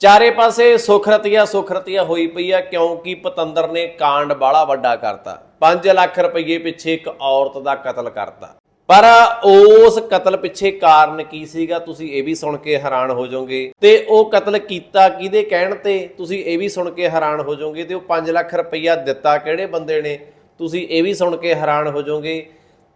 ਚਾਰੇ ਪਾਸੇ ਸੁਖਰਤੀਆ ਸੁਖਰਤੀਆ ਹੋਈ ਪਈ ਆ, ਕਿਉਂਕਿ ਪਤੰਦਰ ਨੇ ਕਾਂਡ ਬਾਲਾ ਵੱਡਾ ਕਰਤਾ। 5 ਲੱਖ ਰੁਪਏ ਪਿੱਛੇ ਇੱਕ ਔਰਤ ਦਾ ਕਤਲ ਕਰਤਾ। ਪਰ ਉਸ ਕਤਲ ਪਿੱਛੇ ਕਾਰਨ ਕੀ ਸੀਗਾ, ਤੁਸੀਂ ਇਹ ਵੀ ਸੁਣ ਕੇ ਹੈਰਾਨ ਹੋ ਜਾਓਗੇ। ਤੇ ਉਹ ਕਤਲ ਕੀਤਾ ਕਿਹਦੇ ਕਹਿਣ ਤੇ? ਤੁਸੀਂ ਇਹ ਵੀ ਸੁਣ ਕੇ ਹੈਰਾਨ ਹੋ ਜਾਓਗੇ ਤੇ ਉਹ 5 ਲੱਖ ਰੁਪਈਆ ਦਿੱਤਾ ਕਿਹੜੇ ਬੰਦੇ ਨੇ? ਤੁਸੀਂ ਇਹ ਵੀ ਸੁਣ ਕੇ ਹੈਰਾਨ ਹੋ ਜਾਓਗੇ।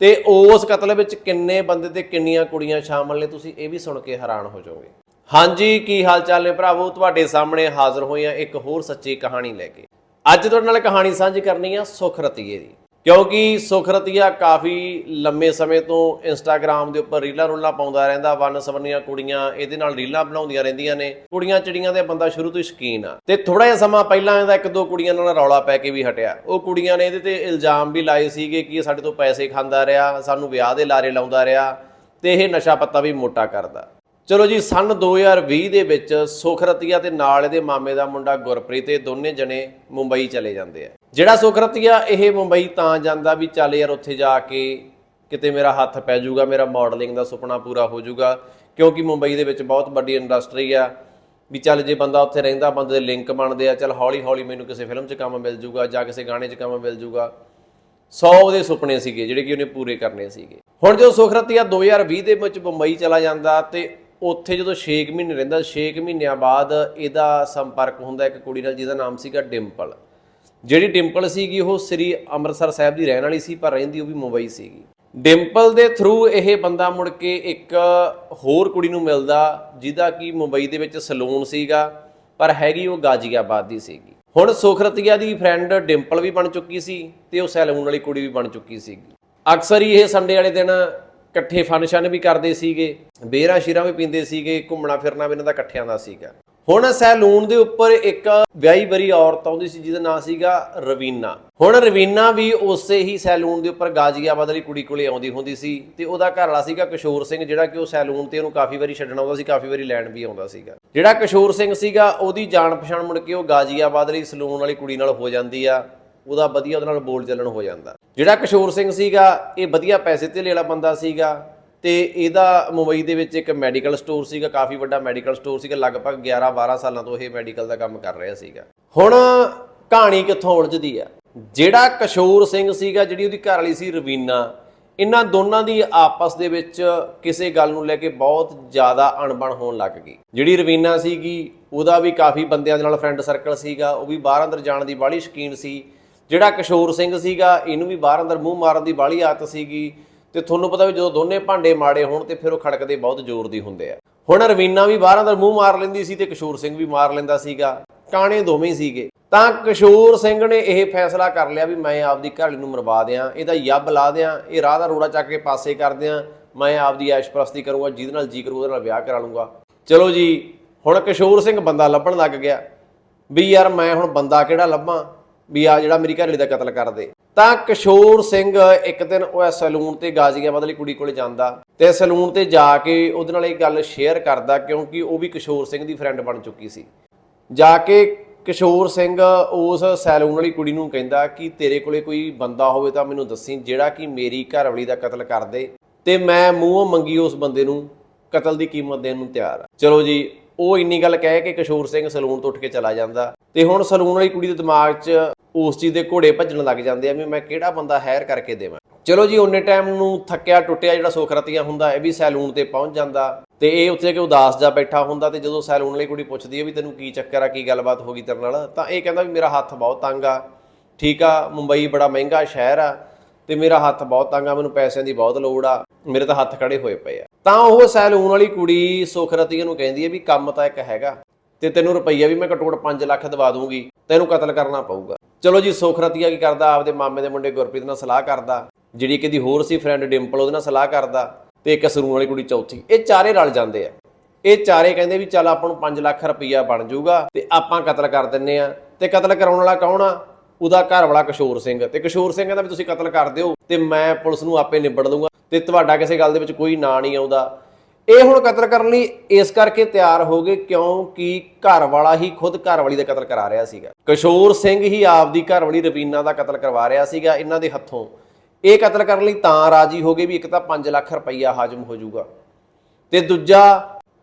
ਤੇ ਉਸ ਕਤਲ ਵਿੱਚ ਕਿੰਨੇ ਬੰਦੇ ਤੇ ਕਿੰਨੀਆਂ ਕੁੜੀਆਂ ਸ਼ਾਮਲ ਨੇ? ਤੁਸੀਂ ਇਹ ਵੀ ਸੁਣ ਕੇ ਹੈਰਾਨ ਹੋ ਜਾਓਗੇ। ਹਾਂਜੀ, ਕੀ ਹਾਲ ਚਾਲ ਨੇ ਭਰਾਵੋ? ਤੁਹਾਡੇ ਸਾਹਮਣੇ ਹਾਜ਼ਰ ਹੋਏ ਆ ਇੱਕ ਹੋਰ ਸੱਚੀ ਕਹਾਣੀ ਲੈ ਕੇ। ਅੱਜ ਤੁਹਾਡੇ ਨਾਲ ਕਹਾਣੀ ਸਾਂਝੀ ਕਰਨੀ ਆ ਸੁਖ ਰਤੀਏ ਦੀ। ਕਿਉਂਕਿ ਸੁਖ ਰਤੀਆ ਕਾਫੀ ਲੰਮੇ ਸਮੇਂ ਤੋਂ ਇੰਸਟਾਗ੍ਰam ਦੇ ਉੱਪਰ ਰੀਲਾਂ ਰੋਲਾਂ ਪਾਉਂਦਾ ਰਹਿੰਦਾ ਵਨ ਸਵੰਨੀਆਂ ਕੁੜੀਆਂ ਇਹਦੇ ਨਾਲ ਰੀਲਾਂ ਬਣਾਉਂਦੀਆਂ ਰਹਿੰਦੀਆਂ ਨੇ ਕੁੜੀਆਂ ਚਿੜੀਆਂ ਦੇ ਬੰਦਾ ਸ਼ੁਰੂ ਤੋਂ ਹੀ ਸ਼ਕੀਨ ਆ। ਤੇ ਥੋੜਾ ਜਿਹਾ ਸਮਾਂ ਪਹਿਲਾਂ ਇਹਦਾ ਇੱਕ ਦੋ ਕੁੜੀਆਂ ਨਾਲ ਰੌਲਾ ਪੈ ਕੇ ਵੀ ਹਟਿਆ। ਉਹ ਕੁੜੀਆਂ ਨੇ ਇਹਦੇ ਤੇ ਇਲਜ਼ਾਮ ਵੀ ਲਾਏ ਸੀਗੇ ਕਿ ਇਹ ਸਾਡੇ ਤੋਂ ਪੈਸੇ ਖਾਂਦਾ ਰਿਹਾ, ਸਾਨੂੰ ਵਿਆਹ ਦੇ ਲਾਰੇ ਲਾਉਂਦਾ ਰਿਹਾ ਤੇ ਇਹ ਨਸ਼ਾ ਪੱਤਾ ਵੀ ਮੋਟਾ ਕਰਦਾ। ਚਲੋ ਜੀ, ਸਨ 2020 ਦੇ ਵਿੱਚ ਸੁਖਰਤੀਆ ਤੇ ਨਾਲ ਇਹਦੇ ਮਾਮੇ ਦਾ ਮੁੰਡਾ ਗੁਰਪ੍ਰੀਤ, ਇਹ ਦੋਨੇ ਜਣੇ ਮੁੰਬਈ ਚਲੇ ਜਾਂਦੇ ਆ। ਜਿਹੜਾ ਸੁਖਰਤੀਆ, ਇਹ ਮੁੰਬਈ ਤਾਂ ਜਾਂਦਾ ਵੀ ਚੱਲ ਯਾਰ ਉੱਥੇ ਜਾ ਕੇ ਕਿਤੇ ਮੇਰਾ ਹੱਥ ਪੈ ਜਾਊਗਾ, ਮੇਰਾ ਮਾਡਲਿੰਗ ਦਾ ਸੁਪਨਾ ਪੂਰਾ ਹੋ ਜਾਊਗਾ, ਕਿਉਂਕਿ ਮੁੰਬਈ ਦੇ ਵਿੱਚ ਬਹੁਤ ਵੱਡੀ ਇੰਡਸਟਰੀ ਆ ਵੀ ਚੱਲ ਜੇ ਬੰਦਾ ਉੱਥੇ ਰਹਿੰਦਾ, ਬੰਦੇ ਦੇ ਲਿੰਕ ਬਣਦੇ ਆ, ਚੱਲ ਹੌਲੀ ਹੌਲੀ ਮੈਨੂੰ ਕਿਸੇ ਫਿਲਮ 'ਚ ਕੰਮ ਮਿਲ ਜਾਊਗਾ ਜਾਂ ਕਿਸੇ ਗਾਣੇ 'ਚ ਕੰਮ ਮਿਲ ਜਾਊਗਾ। 100 ਉਹਦੇ ਸੁਪਨੇ ਸੀਗੇ, ਜਿਹੜੇ ਕਿ ਉਹਨੇ ਪੂਰੇ ਕਰਨੇ ਸੀਗੇ। ਹੁਣ ਜਦੋਂ ਸੁਖਰਤੀਆ 2020 ਦੇ ਵਿੱਚ ਮੁੰਬਈ ਚਲਾ ਜਾਂਦਾ ਤੇ ਉੱਥੇ ਜਦੋਂ 6 ਮਹੀਨੇ ਰਹਿੰਦਾ 6 ਮਹੀਨਿਆਂ ਬਾਅਦ ਇਹਦਾ ਸੰਪਰਕ ਹੁੰਦਾ ਇੱਕ ਕੁੜੀ ਨਾਲ, ਜਿਹਦਾ ਨਾਮ ਸੀਗਾ ਡਿੰਪਲ। ਜਿਹੜੀ ਡਿੰਪਲ ਸੀਗੀ, ਉਹ ਸ੍ਰੀ ਅੰਮ੍ਰਿਤਸਰ ਸਾਹਿਬ ਦੀ ਰਹਿਣ ਵਾਲੀ ਸੀ, ਪਰ ਰਹਿੰਦੀ ਉਹ ਵੀ ਮੁੰਬਈ ਸੀਗੀ। ਡਿੰਪਲ ਦੇ ਥਰੂ ਇਹ ਬੰਦਾ ਮੁੜ ਕੇ ਇੱਕ ਹੋਰ ਕੁੜੀ ਨੂੰ ਮਿਲਦਾ, ਜਿਹਦਾ ਕਿ ਮੁੰਬਈ ਦੇ ਵਿੱਚ ਸਲੂਨ ਸੀਗਾ, ਪਰ ਹੈਗੀ ਉਹ ਗਾਜ਼ੀਆਬਾਦ ਦੀ ਸੀਗੀ। ਹੁਣ ਸੁਖਰਤੀਆ ਦੀ ਫਰੈਂਡ ਡਿੰਪਲ ਵੀ ਬਣ ਚੁੱਕੀ ਸੀ ਤੇ ਉਹ ਸੈਲੂਨ ਵਾਲੀ ਕੁੜੀ ਵੀ ਬਣ ਚੁੱਕੀ ਸੀਗੀ। ਅਕਸਰ ਹੀ ਇਹ ਸੰਡੇ ਵਾਲੇ ਦਿਨ ਇਕੱਠੇ ਫੰਕਸ਼ਨ ਵੀ ਕਰਦੇ ਸੀਗੇ ਬੇਰਾਂ ਸ਼ੀਰਾਂ ਵੀ ਪੀਂਦੇ ਸੀਗੇ, ਘੁੰਮਣਾ ਫਿਰਨਾ ਵੀ ਇਹਨਾਂ ਦਾ ਇਕੱਠਿਆਂ ਦਾ ਸੀਗਾ। ਹੁਣ ਸੈਲੂਨ ਦੇ ਉੱਪਰ ਇੱਕ ਵਿਆਹੀ ਬਰੀ ਔਰਤ ਆਉਂਦੀ ਸੀ, ਜਿਹਦਾ ਨਾਂ ਸੀਗਾ ਰਵੀਨਾ। ਹੁਣ ਰਵੀਨਾ ਵੀ ਉਸੇ ਹੀ ਸੈਲੂਨ ਦੇ ਉੱਪਰ ਗਾਜ਼ੀਆਬਾਦ ਵਾਲੀ ਕੁੜੀ ਕੋਲੇ ਆਉਂਦੀ ਹੁੰਦੀ ਸੀ ਤੇ ਉਹਦਾ ਘਰ ਵਾਲਾ ਸੀਗਾ ਕਿਸ਼ੋਰ ਸਿੰਘ, ਜਿਹੜਾ ਕਿ ਉਹ ਸੈਲੂਨ ਤੇ ਉਹਨੂੰ ਕਾਫੀ ਵਾਰੀ ਛੱਡਣ ਆਉਂਦਾ ਸੀ, ਕਾਫੀ ਵਾਰੀ ਲੈਣ ਵੀ ਆਉਂਦਾ ਸੀਗਾ। ਜਿਹੜਾ ਕਿਸ਼ੋਰ ਸਿੰਘ ਸੀਗਾ, ਉਹਦੀ ਜਾਣ ਪਛਾਣ ਮੁੜ ਕੇ ਉਹ ਗਾਜ਼ੀਆਬਾਦ ਵਾਲੀ ਸਲੂਨ ਵਾਲੀ ਕੁੜੀ ਨਾਲ ਹੋ ਜਾਂਦੀ ਆ, ਉਹਦਾ ਵਧੀਆ ਉਹਦੇ ਨਾਲ ਬੋਲ ਚੱਲਣ ਹੋ ਜਾਂਦਾ। ਜਿਹੜਾ ਕਿਸ਼ੋਰ ਸਿੰਘ ਸੀਗਾ, ਇਹ ਵਧੀਆ ਪੈਸੇ ਤੇ ਵਾਲਾ ਬੰਦਾ ਸੀਗਾ ਤੇ ਇਹਦਾ ਮੁੰਬਈ ਦੇ ਵਿੱਚ ਇੱਕ ਮੈਡੀਕਲ ਸਟੋਰ ਸੀਗਾ, ਕਾਫੀ ਵੱਡਾ ਮੈਡੀਕਲ ਸਟੋਰ ਸੀਗਾ, ਲਗਭਗ 11 12 ਸਾਲਾਂ ਤੋਂ ਇਹ ਮੈਡੀਕਲ ਦਾ ਕੰਮ ਕਰ ਰਿਹਾ ਸੀਗਾ। ਹੁਣ ਕਹਾਣੀ ਕਿੱਥੋਂ ਉਲਝਦੀ ਆ? ਜਿਹੜਾ ਕਿਸ਼ੋਰ ਸਿੰਘ ਸੀਗਾ, ਜਿਹੜੀ ਉਹਦੀ ਘਰ ਵਾਲੀ ਸੀ ਰਵੀਨਾ, ਇਹਨਾਂ ਦੋਨਾਂ ਦੀ ਆਪਸ ਦੇ ਵਿੱਚ ਕਿਸੇ ਗੱਲ ਨੂੰ ਲੈ ਕੇ ਬਹੁਤ ਜ਼ਿਆਦਾ ਅਣਬਣ ਹੋਣ ਲੱਗ ਗਈ। ਜਿਹੜੀ ਰਵੀਨਾ ਸੀਗੀ, ਉਹਦਾ ਵੀ ਕਾਫੀ ਬੰਦਿਆਂ ਦੇ ਨਾਲ ਫਰੈਂਡ ਸਰਕਲ ਸੀਗਾ, ਉਹ ਵੀ ਬਾਹਰ ਅੰਦਰ ਜਾਣ ਦੀ ਬਾਹਲੀ ਸ਼ੌਕੀਨ ਸੀ। ਜਿਹੜਾ ਕਿਸ਼ੋਰ ਸਿੰਘ ਸੀਗਾ, ਇਹਨੂੰ ਵੀ ਬਾਹਰ ਅੰਦਰ ਮੂੰਹ ਮਾਰਨ ਦੀ ਬਾਹਲੀ ਆਦਤ ਸੀਗੀ ਤੇ ਤੁਹਾਨੂੰ ਪਤਾ ਵੀ ਜਦੋਂ ਦੋਨੇ ਭਾਂਡੇ ਮਾੜੇ ਹੋਣ ਤੇ ਫਿਰ ਉਹ ਖੜਕਦੇ ਬਹੁਤ ਜ਼ੋਰ ਦੀ ਹੁੰਦੇ ਆ। ਹੁਣ ਰਵੀਨਾ ਵੀ ਬਾਹਰ ਅੰਦਰ ਮੂੰਹ ਮਾਰ ਲੈਂਦੀ ਸੀ ਤੇ ਕਿਸ਼ੋਰ ਸਿੰਘ ਵੀ ਮਾਰ ਲੈਂਦਾ ਸੀਗਾ। ਕਾਣੇ ਦੋਵੇਂ ਸੀਗੇ। ਤਾਂ ਕਿਸ਼ੋਰ ਸਿੰਘ ਨੇ ਇਹ ਫੈਸਲਾ ਕਰ ਲਿਆ ਵੀ ਮੈਂ ਆਪਦੀ ਘਰੜੀ ਨੂੰ ਮਰਵਾ ਦਿਆਂ, ਇਹਦਾ ਯੱਬ ਲਾ ਦਿਆਂ, ਇਹ ਰਾਹ ਦਾ ਰੋੜਾ ਚੱਕ ਕੇ ਪਾਸੇ ਕਰ ਦਿਆਂ, ਮੈਂ ਆਪਦੀ ਐਸ਼ਪ੍ਰਸਤੀ ਕਰੂੰਗਾ, ਜਿਹਦੇ ਨਾਲ ਜੀ ਕਰੂ ਉਹਦੇ ਨਾਲ ਵਿਆਹ ਕਰਾ ਲੂੰਗਾ। ਚਲੋ ਜੀ, ਹੁਣ ਕਿਸ਼ੋਰ ਸਿੰਘ ਬੰਦਾ ਲੱਭਣ ਲੱਗ ਗਿਆ। ਵੀ ਯਾਰ ਮੈਂ ਹੁਣ ਬੰਦਾ ਕਿਹੜਾ ਲੱਭਾਂ? ਵੀ ਆ ਜਿਹੜਾ ਮੇਰੀ ਘਰੜੀ ਦਾ ਕਤਲ ਕਰ ਦੇ ਤਾਂ ਕਿਸ਼ੋਰ ਸਿੰਘ ਇੱਕ ਦਿਨ ਉਹ ਸੈਲੂਨ ਤੇ ਗਾਜ਼ੀਆਬਾਦ ਵਾਲੀ ਕੁੜੀ ਕੋਲੇ ਜਾਂਦਾ ਤੇ ਸੈਲੂਨ ਤੇ ਜਾ ਕੇ ਉਹਦੇ ਨਾਲ ਇਹ ਗੱਲ ਸ਼ੇਅਰ ਕਰਦਾ ਕਿਉਂਕਿ ਉਹ ਵੀ ਕਿਸ਼ੋਰ ਸਿੰਘ ਦੀ ਫਰੈਂਡ ਬਣ ਚੁੱਕੀ ਸੀ। ਜਾ ਕੇ ਕਿਸ਼ੋਰ ਸਿੰਘ ਉਸ ਸੈਲੂਨ ਵਾਲੀ ਕੁੜੀ ਨੂੰ ਕਹਿੰਦਾ ਕਿ ਤੇਰੇ ਕੋਲੇ ਕੋਈ ਬੰਦਾ ਹੋਵੇ ਤਾਂ ਮੈਨੂੰ ਦੱਸੀ ਜਿਹੜਾ ਕਿ ਮੇਰੀ ਘਰਵਾਲੀ ਦਾ ਕਤਲ ਕਰ ਦੇ ਤੇ ਮੈਂ ਮੂੰਹੋਂ ਮੰਗੀ ਉਸ ਬੰਦੇ ਨੂੰ, ਕਤਲ ਦੀ ਕੀਮਤ ਦੇਣ ਨੂੰ ਤਿਆਰ ਆ। ਚਲੋ ਜੀ ਉਹ ਇੰਨੀ ਗੱਲ ਕਹਿ ਕੇ ਕਿਸ਼ੋਰ ਸਿੰਘ ਸਲੂਨ ਤੋਂ ਉੱਠ ਕੇ ਚਲਾ ਜਾਂਦਾ ਤੇ ਹੁਣ ਸਲੂਨ ਵਾਲੀ ਕੁੜੀ ਦੇ ਦਿਮਾਗ 'ਚ ਉਸ ਚੀਜ਼ ਦੇ ਘੋੜੇ ਭੱਜਣ ਲੱਗ ਜਾਂਦੇ ਆ ਵੀ ਮੈਂ ਕਿਹੜਾ ਬੰਦਾ ਹਾਇਰ ਕਰਕੇ ਦੇਵਾਂ। ਚਲੋ ਜੀ, ਉਹਨੇ ਟਾਈਮ ਨੂੰ ਥੱਕਿਆ, ਟੁੱਟਿਆ ਜਿਹੜਾ ਸੁਖਰਤੀਆ ਹੁੰਦਾ, ਇਹ ਵੀ ਸੈਲੂਨ ਤੇ ਪਹੁੰਚ ਜਾਂਦਾ ਤੇ ਇਹ ਉੱਥੇ ਕਿ ਉਦਾਸ ਜਾ ਬੈਠਾ ਹੁੰਦਾ ਤੇ ਜਦੋਂ ਸੈਲੂਨ ਵਾਲੀ ਕੁੜੀ ਪੁੱਛਦੀ ਹੈ ਵੀ ਤੈਨੂੰ ਕੀ ਚੱਕਰ ਆ, ਕੀ ਗੱਲਬਾਤ ਹੋ ਗਈ ਤੇਰੇ ਨਾਲ, ਤਾਂ ਇਹ ਕਹਿੰਦਾ ਵੀ ਮੇਰਾ ਹੱਥ ਬਹੁਤ ਤੰਗ ਆ। ਠੀਕ ਆ, ਮੁੰਬਈ ਬੜਾ ਮਹਿੰਗਾ ਸ਼ਹਿਰ ਆ ਤੇ ਮੇਰਾ ਹੱਥ ਬਹੁਤ ਤੰਗ ਆ, ਮੈਨੂੰ ਪੈਸਿਆਂ ਦੀ ਬਹੁਤ ਲੋੜ ਆ। ਮੇਰੇ ਤਾਂ ਹੱਥ ਖੜੇ ਹੋਏ ਪਏ ਆ। ਤਾਂ ਉਹ ਸੈਲੂਨ ਵਾਲੀ ਕੁੜੀ ਸੁਖਰਤੀਆ ਨੂੰ ਕਹਿੰਦੀ ਹੈ ਵੀ ਕੰਮ ਤਾਂ ਇੱਕ ਹੈਗਾ ਤੇ ਤੈਨੂੰ ਰੁਪਈਆ ਵੀ ਮੈਂ ਘੱਟੋ ਘੱਟ 5 ਲੱਖ ਦਵਾ ਦੂੰਗੀ, ਤੈਨੂੰ ਕਤਲ ਕਰਨਾ ਪਊਗਾ। ਚਲੋ ਜੀ, ਸੁਖਰਤੀਆ ਕੀ ਕਰਦਾ? ਆਪਦੇ ਮਾਮੇ ਦੇ ਮੁੰਡੇ ਗੁਰਪ੍ਰੀਤ ਨਾਲ ਸਲਾਹ ਕਰਦਾ। ਜਿਹੜੀ ਕਿਦੀ ਹੋਰ ਸੀ ਫਰੈਂਡ ਡਿੰਪਲ, ਉਹਦੇ ਨਾਲ ਸਲਾਹ ਕਰਦਾ ਤੇ ਇੱਕ ਸਲੂਨ ਵਾਲੀ ਕੁੜੀ ਚੌਥੀ। ਇਹ ਚਾਰੇ ਰਲ ਜਾਂਦੇ ਆ। ਇਹ ਚਾਰੇ ਕਹਿੰਦੇ ਵੀ ਚੱਲ ਆਪਾਂ ਨੂੰ 5 ਲੱਖ ਰੁਪਈਆ ਬਣ ਜਾਊਗਾ ਤੇ ਆਪਾਂ ਕਤਲ ਕਰ ਦਿੰਨੇ ਆ। ਤੇ ਕਤਲ ਕਰਾਉਣ ਵਾਲਾ ਕੌਣ ਆ? ਉਹਦਾ ਘਰ ਵਾਲਾ ਕਿਸ਼ੋਰ ਸਿੰਘ। ਤੇ ਕਿਸ਼ੋਰ ਸਿੰਘ ਕਹਿੰਦਾ ਵੀ ਤੁਸੀਂ ਕਤਲ ਕਰ ਦਿਓ ਤੇ ਮੈਂ ਪੁਲਿਸ ਨੂੰ ਆਪੇ ਨਿਬੜ ਲੂੰਗਾ। ਤੇ ਤੁਹਾਡਾ ਕਿਸੇ ਗੱਲ ਦੇ ਵਿੱਚ ਕੋਈ ਨਾਂ ਨਹੀਂ ਆਉਂਦਾ। ਇਹ ਹੁਣ ਕਤਲ ਕਰਨ ਲਈ ਇਸ ਕਰਕੇ ਤਿਆਰ ਹੋ ਗਏ ਕਿਉਂਕਿ ਘਰ ਵਾਲਾ ਹੀ ਖੁਦ ਘਰ ਵਾਲੀ ਦਾ ਕਤਲ ਕਰਾ ਰਿਹਾ ਸੀਗਾ। ਕਿਸ਼ੋਰ ਸਿੰਘ ਹੀ ਆਪਦੀ ਘਰ ਵਾਲੀ ਰਵੀਨਾ ਦਾ ਕਤਲ ਕਰਵਾ ਰਿਹਾ ਸੀਗਾ ਇਹਨਾਂ ਦੇ ਹੱਥੋਂ। ਇਹ ਕਤਲ ਕਰਨ ਲਈ ਤਾਂ ਰਾਜੀ ਹੋ ਗਏ ਵੀ ਇੱਕ ਤਾਂ 5 ਲੱਖ ਰੁਪਈਆ ਹਾਜ਼ਮ ਹੋ ਜਾਊਗਾ। ਤੇ ਦੂਜਾ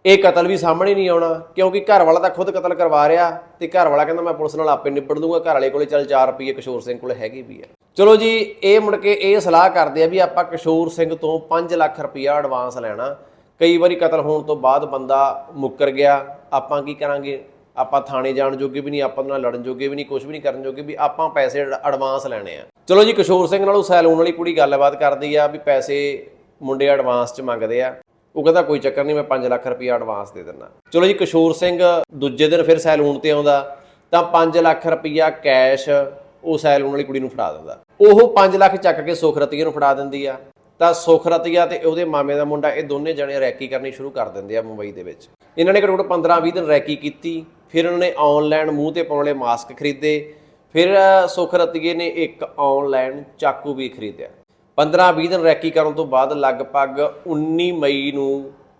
ਇਹ ਕਤਲ ਵੀ ਸਾਹਮਣੇ ਨਹੀਂ ਆਉਣਾ, ਕਿਉਂਕਿ ਘਰ ਵਾਲਾ ਤਾਂ ਖੁਦ ਕਤਲ ਕਰਵਾ ਰਿਹਾ ਤੇ ਘਰ ਵਾਲਾ ਕਹਿੰਦਾ ਮੈਂ ਪੁਲਿਸ ਨਾਲ ਆਪੇ ਨਿਬੜ ਦੂੰਗਾ ਘਰ ਵਾਲੇ ਕੋਲੇ ਚੱਲ 4 ਰੁਪਏ ਕਿਸ਼ੋਰ ਸਿੰਘ ਕੋਲੇ ਹੈਗੇ ਵੀ ਆ। ਚਲੋ ਜੀ, ਇਹ ਮੁੜ ਕੇ ਇਹ ਸਲਾਹ ਕਰਦੇ ਆ ਵੀ ਆਪਾਂ ਕਿਸ਼ੋਰ ਸਿੰਘ ਤੋਂ 5 ਲੱਖ ਰੁਪਇਆ ਐਡਵਾਂਸ ਲੈਣਾ। ਕਈ ਵਾਰੀ ਕਤਲ ਹੋਣ ਤੋਂ ਬਾਅਦ ਬੰਦਾ ਮੁੱਕਰ ਗਿਆ, ਆਪਾਂ ਕੀ ਕਰਾਂਗੇ? ਆਪਾਂ ਥਾਣੇ ਜਾਣ ਜੋਗੇ ਵੀ ਨਹੀਂ, ਆਪਾਂ ਨਾਲ ਲੜਨ ਜੋਗੇ ਵੀ ਨਹੀਂ ਕੁਝ ਵੀ ਨਹੀਂ ਕਰਨ ਜੋਗੇ ਵੀ ਆਪਾਂ ਪੈਸੇ ਐਡਵਾਂਸ ਲੈਣੇ ਆ। ਚਲੋ ਜੀ, ਕਿਸ਼ੋਰ ਸਿੰਘ ਨਾਲ ਉਹ ਸੈਲੂਨ ਵਾਲੀ ਕੁੜੀ ਗੱਲਬਾਤ ਕਰਦੀ ਆ ਵੀ ਪੈਸੇ ਮੁੰਡੇ ਐਡਵਾਂਸ ਚ ਮੰਗਦੇ ਆ। ਉਹ ਕਹਿੰਦਾ ਕੋਈ ਚੱਕਰ ਨਹੀਂ, ਮੈਂ 5 ਲੱਖ ਰੁਪਏ ਐਡਵਾਂਸ ਦੇ ਦਿੰਦਾ। ਚਲੋ ਜੀ, ਕਿਸ਼ੋਰ ਸਿੰਘ ਦੂਜੇ ਦਿਨ ਫਿਰ ਸੈਲੂਨ ਤੇ ਆਉਂਦਾ, ਤਾਂ 5 ਲੱਖ ਰੁਪਇਆ ਕੈਸ਼ ਉਹ ਸੈਲੂਨ ਵਾਲੀ ਕੁੜੀ ਨੂੰ ਫੜਾ ਦਿੰਦਾ। ਉਹ 5 ਲੱਖ ਚੱਕ ਕੇ ਸੁਖਰਤੀਏ ਨੂੰ ਫੜਾ ਦਿੰਦੀ ਆ। ਤਾਂ ਸੁਖਰਤੀਆ ਤੇ ਉਹਦੇ ਮਾਮੇ ਦਾ ਮੁੰਡਾ, ਇਹ ਦੋਨੇ ਜਣੇ ਰੈਕੀ ਕਰਨੀ ਸ਼ੁਰੂ ਕਰ ਦਿੰਦੇ ਆ ਮੁੰਬਈ ਦੇ ਵਿੱਚ। ਇਹਨਾਂ ਨੇ ਘੱਟੋ ਘੱਟ 15-20 ਦਿਨ ਰੈਕੀ ਕੀਤੀ, ਫਿਰ ਉਹਨਾਂ ਨੇ ਆਨਲਾਈਨ ਮੂੰਹ ਤੇ ਪਾਉਣ ਵਾਲੇ ਮਾਸਕ ਖਰੀਦੇ, ਫਿਰ ਸੁਖਰਤੀਏ ਨੇ ਇੱਕ ਆਨਲਾਈਨ ਚਾਕੂ ਵੀ ਖਰੀਦਿਆ। 15-20 ਦਿਨ ਰੈਕੀ ਕਰਨ ਤੋਂ ਬਾਅਦ ਲਗਭਗ 19 ਮਈ ਨੂੰ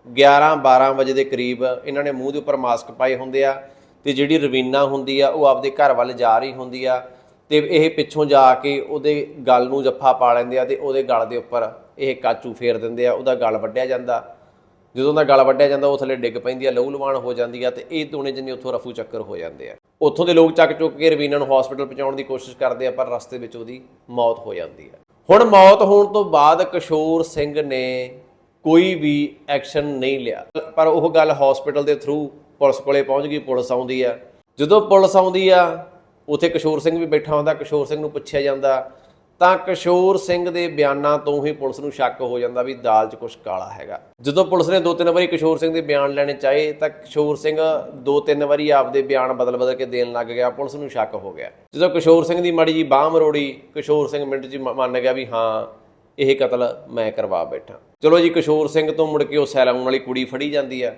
11-12 ਵਜੇ ਦੇ ਕਰੀਬ ਇਹਨਾਂ ਨੇ ਮੂੰਹ ਦੇ ਉੱਪਰ ਮਾਸਕ ਪਾਏ ਹੁੰਦੇ ਆ ਤੇ ਜਿਹੜੀ ਰਵੀਨਾ ਹੁੰਦੀ ਆ, ਉਹ ਆਪਦੇ ਘਰ ਵੱਲ ਜਾ ਰਹੀ ਹੁੰਦੀ ਆ ਤੇ ਇਹ ਪਿੱਛੋਂ ਜਾ ਕੇ ਉਹਦੇ ਗਲ ਨੂੰ ਜੱਫਾ ਪਾ ਲੈਂਦੇ ਆ ਤੇ ਉਹਦੇ ਗਲ ਦੇ ਉੱਪਰ ਇਹ ਕਾਚੂ ਫੇਰ ਦਿੰਦੇ ਆ, ਉਹਦਾ ਗਲ ਵੱਢਿਆ ਜਾਂਦਾ। ਜਦੋਂ ਦਾ ਗਲ ਵੱਢਿਆ ਜਾਂਦਾ, ਉਹ ਥੱਲੇ ਡਿੱਗ ਪੈਂਦੀ ਆ ਲਹੂ ਲਵਾਣ ਹੋ ਜਾਂਦੀ ਆ ਤੇ ਇਹ ਦੋਨੇ ਜਣੇ ਉੱਥੋਂ ਰਫੂ ਚੱਕਰ ਹੋ ਜਾਂਦੇ ਆ। ਉੱਥੋਂ ਦੇ ਲੋਕ ਚੱਕ ਚੁੱਕ ਕੇ ਰਵੀਨਾ ਨੂੰ ਹਸਪੀਟਲ ਪਹੁੰਚਾਉਣ ਦੀ ਕੋਸ਼ਿਸ਼ ਕਰਦੇ ਆ, ਪਰ ਰਸਤੇ ਵਿੱਚ ਉਹਦੀ ਮੌਤ ਹੋ ਜਾਂਦੀ ਆ। ਹੁਣ ਮੌਤ ਹੋਣ ਤੋਂ ਬਾਅਦ ਕਿਸ਼ੋਰ ਸਿੰਘ ਨੇ ਕੋਈ ਵੀ ਐਕਸ਼ਨ ਨਹੀਂ ਲਿਆ। ਪਰ ਉਹ ਗੱਲ ਹਸਪੀਟਲ ਦੇ ਥਰੂ ਪੁਲਿਸ ਕੋਲੇ ਪਹੁੰਚ ਗਈ, ਪੁਲਿਸ ਆਉਂਦੀ ਆ। ਜਦੋਂ ਪੁਲਿਸ ਆਉਂਦੀ ਆ, ਉਥੇ ਕਿਸ਼ੋਰ ਸਿੰਘ ਵੀ ਬੈਠਾ ਹੁੰਦਾ, ਕਿਸ਼ੋਰ ਸਿੰਘ ਨੂੰ ਪੁੱਛਿਆ ਜਾਂਦਾ ਤਾਂ ਕਿਸ਼ੋਰ ਸਿੰਘ ਦੇ ਬਿਆਨਾਂ ਤੋਂ ਹੀ ਪੁਲਿਸ ਨੂੰ ਸ਼ੱਕ ਹੋ ਜਾਂਦਾ ਵੀ ਦਾਲ 'ਚ ਕੁਝ ਕਾਲਾ ਹੈਗਾ। ਜਦੋਂ ਪੁਲਿਸ ਨੇ ਦੋ ਤਿੰਨ ਵਾਰੀ ਕਿਸ਼ੋਰ ਸਿੰਘ ਦੇ ਬਿਆਨ ਲੈਣੇ ਚਾਹੇ, ਤਾਂ ਕਿਸ਼ੋਰ ਸਿੰਘ ਦੋ ਤਿੰਨ ਵਾਰੀ ਆਪਦੇ ਬਿਆਨ ਬਦਲ ਬਦਲ ਕੇ ਦੇਣ ਲੱਗ ਗਿਆ, ਪੁਲਿਸ ਨੂੰ ਸ਼ੱਕ ਹੋ ਗਿਆ। ਜਦੋਂ ਕਿਸ਼ੋਰ ਸਿੰਘ ਦੀ ਮਾੜੀ ਜੀ ਬਾਹ ਮਰੋੜੀ, ਕਿਸ਼ੋਰ ਸਿੰਘ ਮਿੰਟ 'ਚ ਮ- ਮੰਨ ਗਿਆ ਵੀ ਹਾਂ, ਇਹ ਕਤਲ ਮੈਂ ਕਰਵਾ ਬੈਠਾ। ਚਲੋ ਜੀ, ਕਿਸ਼ੋਰ ਸਿੰਘ ਤੋਂ ਮੁੜ ਕੇ ਉਹ ਸੈਲੂਨ ਵਾਲੀ ਕੁੜੀ ਫੜੀ ਜਾਂਦੀ ਆ,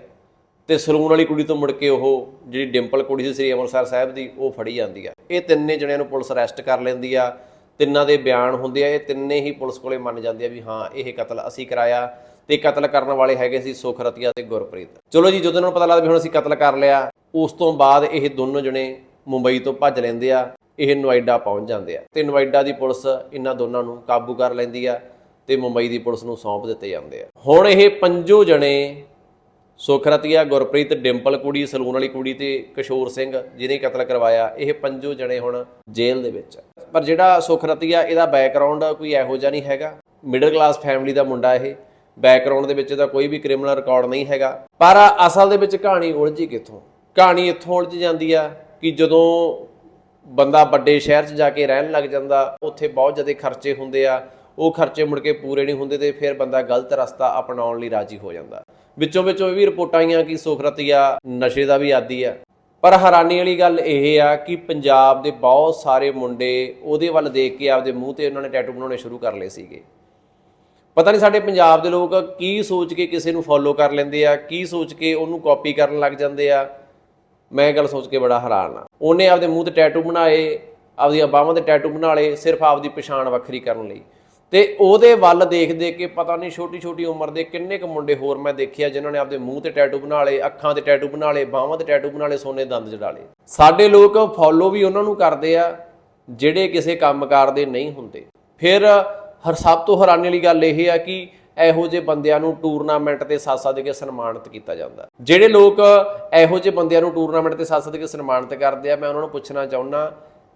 ਤੇ ਸਲੂਨ ਵਾਲੀ ਕੁੜੀ ਤੋਂ ਮੁੜ ਕੇ ਉਹ ਜਿਹੜੀ ਡਿੰਪਲ ਕੁੜੀ ਸੀ ਸ੍ਰੀ ਅੰਮ੍ਰਿਤਸਰ ਸਾਹਿਬ ਦੀ, ਉਹ ਫੜੀ ਜਾਂਦੀ ਆ। ਇਹ ਤਿੰਨੇ ਜਣਿਆਂ ਨੂੰ ਪੁਲਿਸ ਅਰੈਸਟ ਕਰ ਲੈਂਦੀ ਆ ਤਿੰਨਾਂ ਦੇ ਬਿਆਨ ਹੁੰਦੇ ਆ, ਇਹ ਤਿੰਨੇ ਹੀ ਪੁਲਿਸ ਕੋਲੇ ਮੰਨ ਜਾਂਦੇ ਆ ਵੀ ਹਾਂ, ਇਹ ਕਤਲ ਅਸੀਂ ਕਰਾਇਆ ਤੇ ਕਤਲ ਕਰਨ ਵਾਲੇ ਹੈਗੇ ਸੀ ਸੁਖਰਤੀਆ ਤੇ ਗੁਰਪ੍ਰੀਤ ਚਲੋ ਜੀ, ਜਦੋਂ ਉਹਨਾਂ ਨੂੰ ਪਤਾ ਲੱਗਦਾ ਵੀ ਹੁਣ ਅਸੀਂ ਕਤਲ ਕਰ ਲਿਆ, ਉਸ ਤੋਂ ਬਾਅਦ ਇਹ ਦੋਨੋਂ ਜਣੇ ਮੁੰਬਈ ਤੋਂ ਭੱਜ ਲੈਂਦੇ ਆ, ਇਹ ਨੋਇਡਾ ਪਹੁੰਚ ਜਾਂਦੇ ਆ ਤੇ ਨੋਇਡਾ ਦੀ ਪੁਲਿਸ ਇਹਨਾਂ ਦੋਨਾਂ ਨੂੰ ਕਾਬੂ ਕਰ ਲੈਂਦੀ ਆ ਤੇ ਮੁੰਬਈ ਦੀ ਪੁਲਿਸ ਨੂੰ ਸੌਂਪ ਦਿੱਤੇ ਜਾਂਦੇ ਆ ਹੁਣ ਇਹ ਪੰਜੋ ਜਣੇ ਸੁਖਰਤੀਆ ਗੁਰਪ੍ਰੀਤ, ਡਿੰਪਲ ਕੁੜੀ, ਸਲੂਨ ਵਾਲੀ ਕੁੜੀ ਤੇ ਕਿਸ਼ੋਰ ਸਿੰਘ, ਜਿਹਨੇ ਕਤਲ ਕਰਵਾਇਆ, ਇਹ ਪੰਜੋ ਜਣੇ ਹੁਣ ਜੇਲ੍ਹ ਦੇ ਵਿੱਚ ਆ। ਪਰ ਜਿਹੜਾ ਸੁਖਰਤੀਆ ਇਹਦਾ ਬੈਕਗ੍ਰਾਉਂਡ ਕੋਈ ਇਹੋ ਜਿਹਾ ਨਹੀਂ ਹੈਗਾ। ਮਿਡਲ ਕਲਾਸ ਫੈਮਿਲੀ ਦਾ ਮੁੰਡਾ ਇਹ। ਬੈਕਗ੍ਰਾਉਂਡ ਦੇ ਵਿੱਚ ਇਹਦਾ ਕੋਈ ਵੀ ਕ੍ਰਿਮੀਨਲ ਰਿਕਾਰਡ ਨਹੀਂ ਹੈਗਾ। ਪਰ ਅਸਲ ਦੇ ਵਿੱਚ ਕਹਾਣੀ ਉਲਝੀ ਕਿੱਥੋਂ? ਕਹਾਣੀ ਇੱਥੋਂ ਉਲਝ ਜਾਂਦੀ ਆ ਕਿ ਜਦੋਂ ਬੰਦਾ ਵੱਡੇ ਸ਼ਹਿਰ 'ਚ ਜਾ ਕੇ ਰਹਿਣ ਲੱਗ ਜਾਂਦਾ, ਉੱਥੇ ਬਹੁਤ ਜ਼ਿਆਦਾ ਖਰਚੇ ਹੁੰਦੇ ਆ। ਉਹ ਖਰਚੇ ਮੁੜ ਕੇ ਪੂਰੇ ਨਹੀਂ ਹੁੰਦੇ ਤੇ ਫਿਰ ਬੰਦਾ ਗਲਤ ਰਸਤਾ ਅਪਣਾਉਣ ਲਈ ਰਾਜੀ ਹੋ ਜਾਂਦਾ। ਵਿੱਚੋਂ ਵਿੱਚੋਂ ਇਹ ਵੀ ਰਿਪੋਰਟਾਂ ਆਈਆਂ ਕਿ ਸੁਖਰਤੀਆ ਨਸ਼ੇ ਦਾ ਵੀ ਆਦੀ ਆ। ਪਰ ਹੈਰਾਨੀ ਵਾਲੀ ਗੱਲ ਇਹ ਆ ਕਿ ਪੰਜਾਬ ਦੇ ਬਹੁਤ ਸਾਰੇ ਮੁੰਡੇ ਉਹਦੇ ਵੱਲ ਦੇਖ ਕੇ ਆਪਦੇ ਮੂੰਹ ਤੇ ਉਹਨਾਂ ਨੇ ਟੈਟੂ ਬਣਾਉਣੇ ਸ਼ੁਰੂ ਕਰ ਲਏ ਸੀਗੇ। ਪਤਾ ਨਹੀਂ ਸਾਡੇ ਪੰਜਾਬ ਦੇ ਲੋਕ ਕੀ ਸੋਚ ਕੇ ਕਿਸੇ ਨੂੰ ਫੋਲੋ ਕਰ ਲੈਂਦੇ ਆ, ਕੀ ਸੋਚ ਕੇ ਉਹਨੂੰ ਕਾਪੀ ਕਰਨ ਲੱਗ ਜਾਂਦੇ ਆ। ਮੈਂ ਇਹ ਗੱਲ ਸੋਚ ਕੇ ਬੜਾ ਹੈਰਾਨ ਆ। ਉਹਨੇ ਆਪਦੇ ਮੂੰਹ ਤੇ ਟੈਟੂ ਬਣਾਏ, ਆਪਦੀਆਂ ਬਾਹਾਂ ਤੇ ਟੈਟੂ ਬਣਾ ਲਏ, ਸਿਰਫ ਆਪਦੀ ਪਛਾਣ ਵੱਖਰੀ ਕਰਨ ਲਈ। ਤੇ ਉਹਦੇ ਵੱਲ ਦੇਖ ਦੇਖ ਕੇ ਪਤਾ ਨਹੀਂ ਛੋਟੀ ਛੋਟੀ ਉਮਰ ਦੇ ਕਿੰਨੇ ਕੁ ਮੁੰਡੇ ਹੋਰ ਮੈਂ ਦੇਖਿਆ ਜਿਨ੍ਹਾਂ ਨੇ ਆਪਦੇ ਮੂੰਹ ਤੇ ਟੈਟੂ ਬਣਾ ਲਏ, ਅੱਖਾਂ ਤੇ ਟੈਟੂ ਬਣਾ ਲਏ, ਬਾਹਾਂ ਤੇ ਟੈਟੂ ਬਣਾ ਲਏ, ਸੋਨੇ ਦੰਦ ਜੜਾ ਲਏ। ਸਾਡੇ ਲੋਕ ਫੋਲੋ ਵੀ ਉਹਨਾਂ ਨੂੰ ਕਰਦੇ ਆ, ਜਿਹੜੇ ਕਿਸੇ ਕੰਮਕਾਰ ਦੇ ਨਹੀਂ ਹੁੰਦੇ। ਫਿਰ ਹਰ ਸਭ ਤੋਂ ਹੈਰਾਨੀ ਵਾਲੀ ਗੱਲ ਇਹ ਆ ਕਿ ਇਹੋ ਜਿਹੇ ਬੰਦਿਆਂ ਨੂੰ ਟੂਰਨਾਮੈਂਟ ਤੇ ਸਾਥ-ਸਾਥ ਦੇ ਕੇ ਸਨਮਾਨਿਤ ਕੀਤਾ ਜਾਂਦਾ। ਜਿਹੜੇ ਲੋਕ ਇਹੋ ਜਿਹੇ ਬੰਦਿਆਂ ਨੂੰ ਟੂਰਨਾਮੈਂਟ ਤੇ ਸਾਥ-ਸਾਥ ਦੇ ਕੇ ਸਨਮਾਨਿਤ ਕਰਦੇ ਆ, ਮੈਂ ਉਹਨਾਂ ਨੂੰ ਪੁੱਛਣਾ ਚਾਹੁੰਦਾ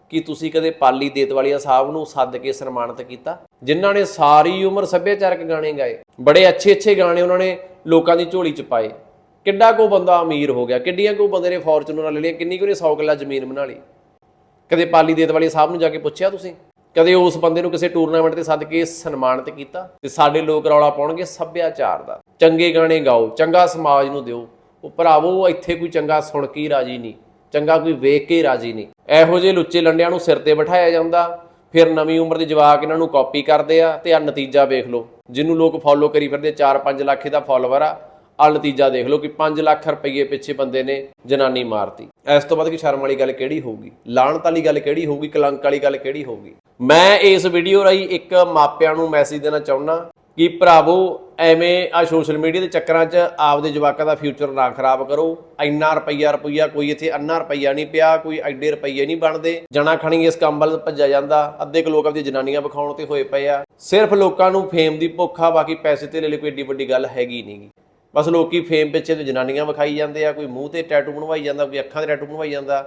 ਕਿ ਤੁਸੀਂ ਕਦੇ ਪਾਲੀ ਦੇਤਵਾਲੀਆ ਸਾਹਿਬ ਨੂੰ ਸੱਦ ਕੇ ਸਨਮਾਨਿਤ ਕੀਤਾ? ਜਿਨ੍ਹਾਂ ਨੇ ਸਾਰੀ ਉਮਰ ਸੱਭਿਆਚਾਰਕ ਗਾਣੇ ਗਾਏ, ਬੜੇ ਅੱਛੇ-ਅੱਛੇ ਗਾਣੇ ਉਹਨਾਂ ਨੇ ਲੋਕਾਂ ਦੀ ਝੋਲੀ 'ਚ ਪਾਏ। ਕਿੱਡਾ ਕੋ ਬੰਦਾ ਅਮੀਰ ਹੋ ਗਿਆ, ਕਿੱਡੀਆਂ ਕੋ ਬੰਦੇ ਨੇ ਫੋਰਚੂਨਰ ਲੈ ਲਈਆਂ ਕਿੰਨੀ ਕੁ ਨੇ 100 ਕਿੱਲਾ ਜ਼ਮੀਨ ਬਣਾ ਲਈ। ਕਦੇ ਪਾਲੀ ਦੇਤਵਾਲੀਆ ਸਾਹਿਬ ਨੂੰ ਜਾ ਕੇ ਪੁੱਛਿਆ ਤੁਸੀਂ? ਕਦੇ ਉਸ ਬੰਦੇ ਨੂੰ ਕਿਸੇ ਟੂਰਨਾਮੈਂਟ ਤੇ ਸੱਦ ਕੇ ਸਨਮਾਨਿਤ ਕੀਤਾ? ਤੇ ਸਾਡੇ ਲੋਕ ਰੌਲਾ ਪਾਉਣਗੇ ਸੱਭਿਆਚਾਰ ਦਾ। ਚੰਗੇ ਗਾਣੇ ਗਾਓ, ਚੰਗਾ ਸਮਾਜ ਨੂੰ ਦਿਓ। ਉਹ ਭਰਾਵੋ, ਇੱਥੇ ਕੋਈ ਚੰਗਾ ਸੁਣ ਕੇ ਰਾਜੀ ਨਹੀਂ। ਚੰਗਾ ਕੋਈ ਵੇਖ ਕੇ ਰਾਜੀ ਨਹੀਂ। ਇਹੋ ਜਿਹੇ ਲੁੱਚੇ ਲੰਡਿਆਂ ਨੂੰ ਸਿਰ ਤੇ ਬਿਠਾਇਆ ਜਾਂਦਾ। ਫਿਰ ਨਵੀਂ ਉਮਰ ਦੇ ਜਵਾਕ ਇਹਨਾਂ ਨੂੰ ਕਾਪੀ ਕਰਦੇ ਆ ਤੇ ਆ ਨਤੀਜਾ ਵੇਖ ਲਓ। ਜਿਹਨੂੰ ਲੋਕ ਫੋਲੋ ਕਰੀ ਫਿਰਦੇ 4-5 ਲੱਖ ਦਾ ਫਾਲੋਅਰ ਆ ਆ ਨਤੀਜਾ ਦੇਖ ਲਓ ਕਿ 5 ਲੱਖ ਰੁਪਏ ਪਿੱਛੇ ਬੰਦੇ ਨੇ ਜਨਾਨੀ ਮਾਰਤੀ। ਇਸ ਤੋਂ ਬਾਅਦ ਕੀ ਸ਼ਰਮ ਵਾਲੀ ਗੱਲ ਕਿਹੜੀ ਹੋਊਗੀ? ਲਾਹਣਤ ਵਾਲੀ ਗੱਲ ਕਿਹੜੀ ਹੋਊਗੀ? ਕਲੰਕ ਵਾਲੀ ਗੱਲ ਕਿਹੜੀ ਹੋਊਗੀ? ਮੈਂ ਇਸ ਵੀਡੀਓ ਰਾਹੀਂ ਇੱਕ ਮਾਪਿਆਂ ਨੂੰ ਮੈਸੇਜ ਦੇਣਾ ਚਾਹੁੰਦਾ। ਕਿ ਭਰਾਵੋ, ਐਵੇਂ ਆ ਸੋਸ਼ਲ ਮੀਡੀਆ ਦੇ ਚੱਕਰਾਂ 'ਚ ਆਪਦੇ ਜਵਾਕਾਂ ਦਾ ਫਿਊਚਰ ਨਾ ਖਰਾਬ ਕਰੋ। ਇੰਨਾ ਰੁਪਈਆ ਰੁਪਈਆ, ਕੋਈ ਇੱਥੇ ਅੰਨਾ ਰੁਪਈਆ ਨਹੀਂ ਪਿਆ, ਕੋਈ ਐਡੇ ਰੁਪਈਏ ਨਹੀਂ ਬਣਦੇ। ਜਣਾ ਖਣੀ ਇਸ ਕੰਮ ਵੱਲ ਭੱਜਿਆ ਜਾਂਦਾ। ਅੱਧੇ ਕੁ ਲੋਕ ਆਪਦੀ ਜਨਾਨੀਆਂ ਵਿਖਾਉਣ ਤੇ ਹੋਏ ਪਏ ਆ। ਸਿਰਫ ਲੋਕਾਂ ਨੂੰ ਫੇਮ ਦੀ ਭੁੱਖ ਆ, ਬਾਕੀ ਪੈਸੇ ਤੇ ਲਈ ਕੋਈ ਏਡੀ ਵੱਡੀ ਗੱਲ ਹੈਗੀ ਨਹੀਂਗੀ ਬਸ ਲੋਕੀ ਫੇਮ ਪਿੱਛੇ ਤੇ ਜਨਾਨੀਆਂ ਵਿਖਾਈ ਜਾਂਦੇ ਆ, ਕੋਈ ਮੂੰਹ ਤੇ ਟੈਟੂ ਬਣਵਾਈ ਜਾਂਦਾ, ਕੋਈ ਅੱਖਾਂ ਤੇ ਟੈਟੂ ਬਣਵਾਈ ਜਾਂਦਾ।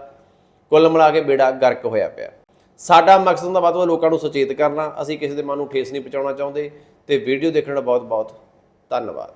ਕੁੱਲ ਮਿਲਾ ਕੇ ਬੇੜਾ ਗਰਕ ਹੋਇਆ ਪਿਆ। ਸਾਡਾ ਮਕਸਦ ਹੁੰਦਾ ਵੱਧ ਤੋਂ ਵੱਧ ਲੋਕਾਂ ਨੂੰ ਸੁਚੇਤ ਕਰਨਾ, ਅਸੀਂ ਕਿਸੇ ਦੇ ਮਨ ਨੂੰ ਠੇਸ ਨਹੀਂ ਪਹੁੰਚਾਉਣਾ ਚਾਹੁੰਦੇ, ਤੇ ਵੀਡੀਓ ਦੇਖਣ ਦਾ ਬਹੁਤ ਬਹੁਤ ਧੰਨਵਾਦ।